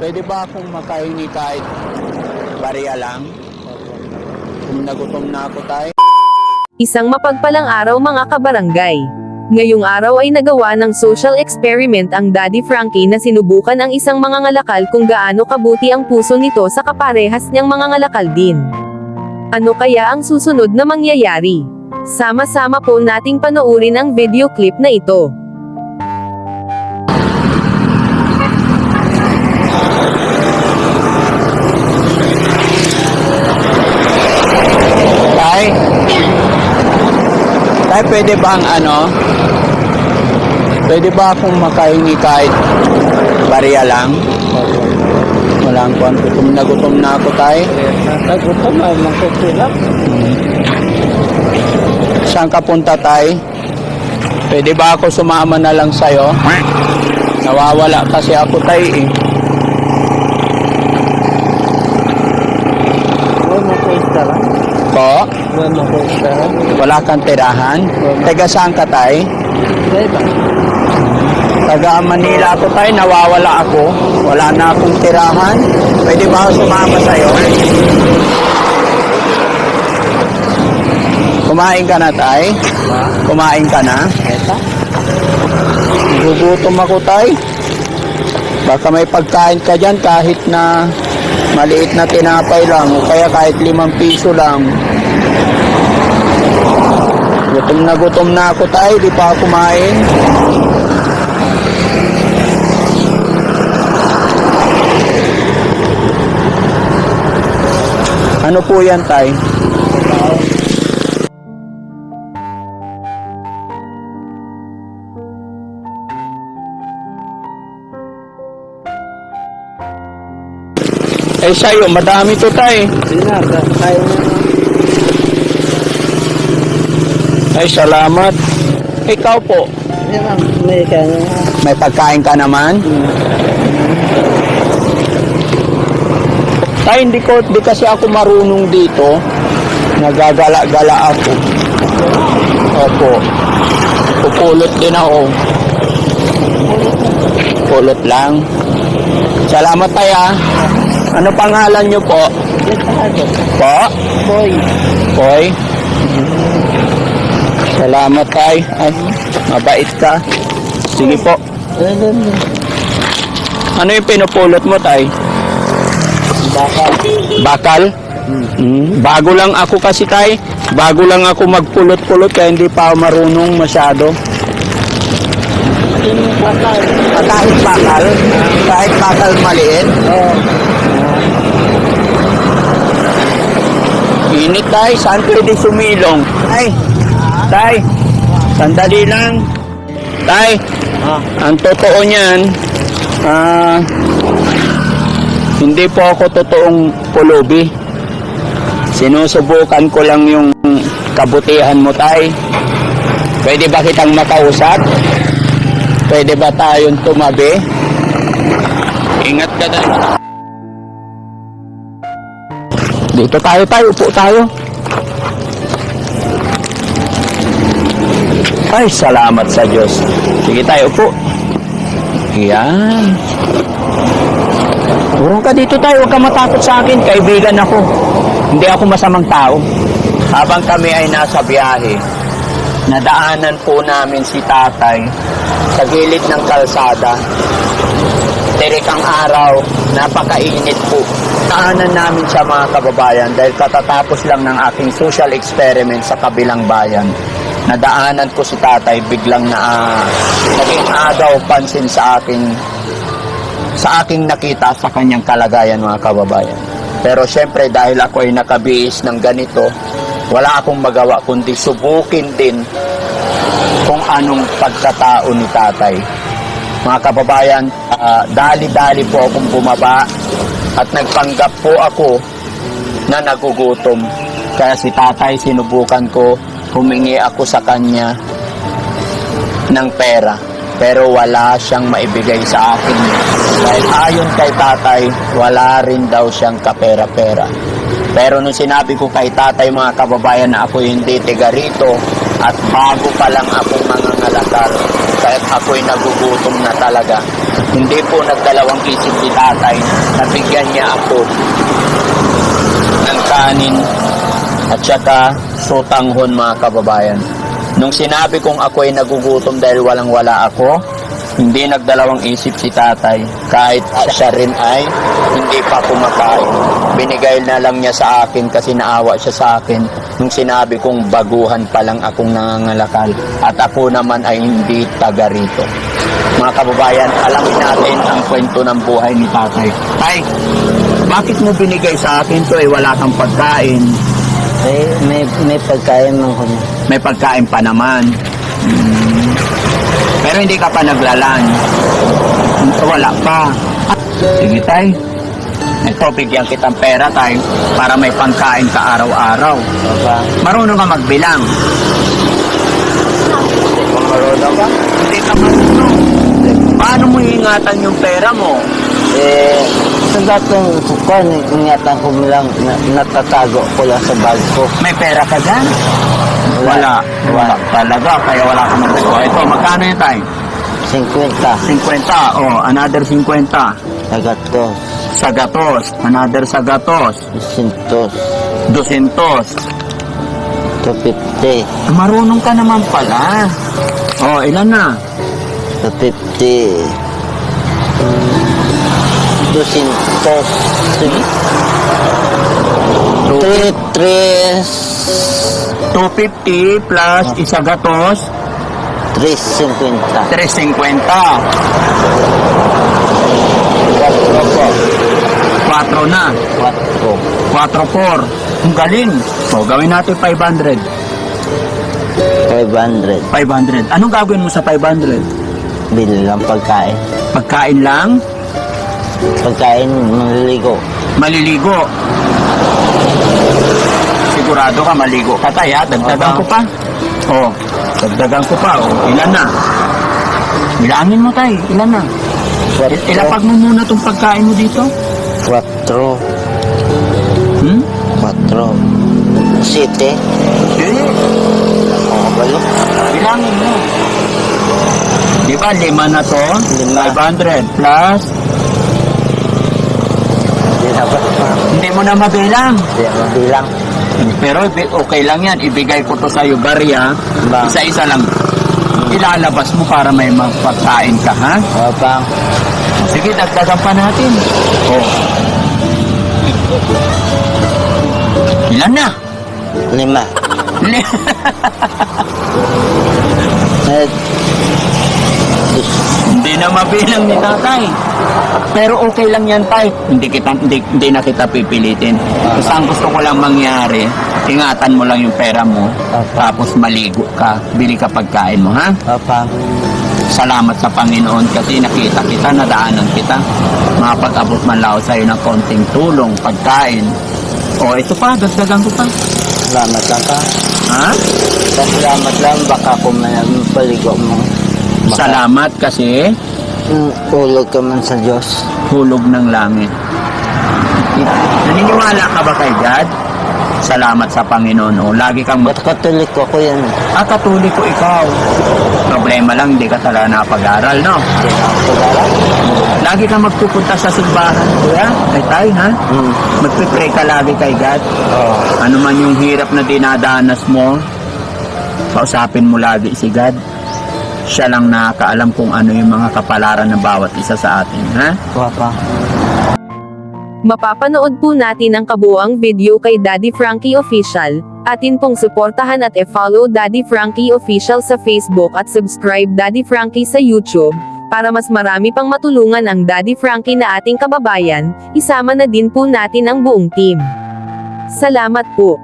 Pwede ba akong makahingi kahit bariya lang? Kung nagutom na ako tayo. Isang mapagpalang araw mga kabarangay. Ngayong araw ay nagawa ng social experiment ang Daddy Frankie na sinubukan ang isang mga ngalakal kung gaano kabuti ang puso nito sa kaparehas niyang mga ngalakal din. Ano kaya ang susunod na mangyayari? Sama-sama po nating panoorin ang video clip na ito. Tay? Tay, pwede bang ano? Pwede ba akong makahingi kahit bariya lang? Walang kuhan. Gutom na gutom na ako, tay. Nagutom ay magkukilap. Saan ka punta, tay? Pwede ba ako sumama na lang sa'yo? Nawawala kasi ako, tay, eh. Ko Wala kang tirahan? Taga saan ka, tay? Taga Manila ako tayo, nawawala ako. Wala na akong tirahan. Pwede ba ako sumama sa'yo? Kumain ka na, tay? Kumain ka na? Gugutom ako, tay. Baka may pagkain ka dyan kahit na maliit na tinapay lang o kaya kahit limang piso lang. Gutom na gutom na ako, tay. Di pa kumain. Ano po yan, tay? Eh, sa'yo, madami to, tay. Hindi na. Tayo na. Ay, salamat. Ikaw po, may kanya. may pagkain ka naman? Tay, hindi ko, di kasi ako marunong dito. Nagagala-gala ako. Opo. Pupulot din ako. Pulot lang. Salamat tay ah. Ano pangalan niyo po? Tayo. Po? Boy. Hoy. Salamat tay. Ay, mabait ka. Sige po. Ano yung pinupulot mo tay? Baka. Bakal? Mm, bago lang ako kasi tay. Bago lang ako magpulot-pulot kaya hindi pa ako marunong masyado. Yung baka. Ah, kahit bakal? Kahit bakal maliit? Oo. Init tay, saan pwede sumilong? Tay, tay, sandali lang. Tay, Ah. ang totoo niyan, ah, hindi po ako totoong pulubi. Sinusubukan ko lang yung kabutihan mo, tay. Pwede ba kitang makausap? Pwede ba tayong tumabi? Ingat ka na. Dito tayo tayo, upo tayo. Ay, salamat sa Diyos. Sige tayo, upo. Yan. Urong ka dito tayo, huwag ka matakot sa akin. Kaibigan ako. Hindi ako masamang tao. Habang kami ay nasa biyahe, nadaanan po namin si tatay sa gilid ng kalsada. Tirik ang araw, napakainit po. Daanan namin siya mga kababayan dahil katatapos lang ng aking social experiment sa kabilang bayan. Nadaanan ko si tatay biglang na ah, naging agaw pansin sa aking sa aking nakita sa kanyang kalagayan mga kababayan. Pero syempre dahil ako ay nakabihis ng ganito, wala akong magawa kundi subukin din kung anong pagkatao ni tatay. Mga kababayan, ah, dali-dali po akong bumaba at nagpanggap po ako na nagugutom. Kaya si tatay sinubukan ko, humingi ako sa kanya ng pera. Pero wala siyang maibigay sa akin. Dahil ayon kay tatay, wala rin daw siyang kapera-pera. Pero nung sinabi ko kay tatay mga kababayan na ako hindi tiga rito at bago pa lang akong mga ngalakal sa kahit ako'y nagugutom na talaga. Hindi po nagdalawang isip si tatay na bigyan niya ako ng kanin at saka sutanghon mga kababayan. Nung sinabi kong ako'y nagugutom dahil walang wala ako, hindi nagdalawang isip si tatay. Kahit siya rin ay hindi pa kumakain. Binigay na lang niya sa akin kasi naawa siya sa akin nung sinabi kong baguhan pa lang akong nangangalakal at ako naman ay hindi taga rito. Mga kababayan, alamin natin ang kwento ng buhay ni tatay. Tay, bakit mo binigay sa akin to eh wala kang pagkain? May, may, may pagkain man ko na. May pagkain pa naman. Mm. Pero hindi ka pa naglalan. Wala pa. Sige tay. Ito, bigyan kitang pera tay para may pangkain ka araw-araw. Papa, Marunong ka magbilang. marunong ka? Hindi ka marunong. Paano mo ingatan yung pera mo? Eh, sa datong kukuan, ingatan ko lang, na, natatago ko lang sa bag ko. May pera ka dyan? Wala. Wala talaga, kaya wala ka magagawa. Ito, magkano yun tay? 50, 50. Oh, another 50. agad ko. Sagatos. Another sagatos. 100, 200. 250, Marunong ka naman pala. Oh, ilan na? 250, 200, 3, 3, 250 plus isagatos, 350. 350. 4 po. 4 na. 4. 4-4. Ang galing. So, gawin natin 500. 500. 500. Anong gagawin mo sa 500? Bili lang pagkain. Pagkain lang? Pagkain, maliligo. Maliligo. Sigurado ka maligo ha? Dagdagan ko pa. Oh, dagdagan ko pa. Oh, ilan na? Bilangin mo tayo, ilan na? Il- Ilapag mo muna tong pagkain mo dito. 4. Hmm? 4. City. Eh, Oo, balo. bilangin mo. Di ba, lima na to? Lima. 500 plus, Na ba? hindi mo na mabilang. Hindi na bilang. Pero okay lang yan, ibigay ko to sa'yo, barya. Ba? Isa-isa lang. Ilalabas mo para may magpagkain ka, ha? Papa, Sige, dagdagan pa natin. Oh. Ilan na? lima. Hindi na mabilang ni tatay. Pero okay lang yan, tay. Hindi, kita, hindi, hindi na kita pipilitin. Basta ang gusto ko lang mangyari, ingatan mo lang yung pera mo, tapos maligo ka, bili ka pagkain mo, ha? Papa, Salamat sa Panginoon kasi nakita kita, nadaanan kita. Makapag-abot man lang ako sa'yo ng konting tulong, pagkain. O, ito pa, dagdagan ko pa. salamat lang ka. Ha? Salamat lang, baka kung may paligo mo. Baka Salamat kasi mm, ulog ka man sa Diyos. hulog ng langit. Naniniwala ka ba kay God? Salamat sa Panginoon. O, lagi kang Ba't katolik ko ko yan? Ah, katulik ko ikaw. Problema lang, hindi ka talaga napag-aral, no? Hindi pag-aral. Lagi kang magpupunta sa simbahan, kuya. Ay tayo, ha? Hmm. Magpipray ka lagi kay God. Oo. Ano man yung hirap na dinadanas mo, kausapin mo lagi si God. Siya lang nakakaalam kung ano yung mga kapalaran ng bawat isa sa atin, ha? Papa, Mapapanood po natin ang kabuang video kay Daddy Frankie Official. Atin pong suportahan at e-follow Daddy Frankie Official sa Facebook at subscribe Daddy Frankie sa YouTube. Para mas marami pang matulungan ang Daddy Frankie na ating kababayan, isama na din po natin ang buong team. Salamat po.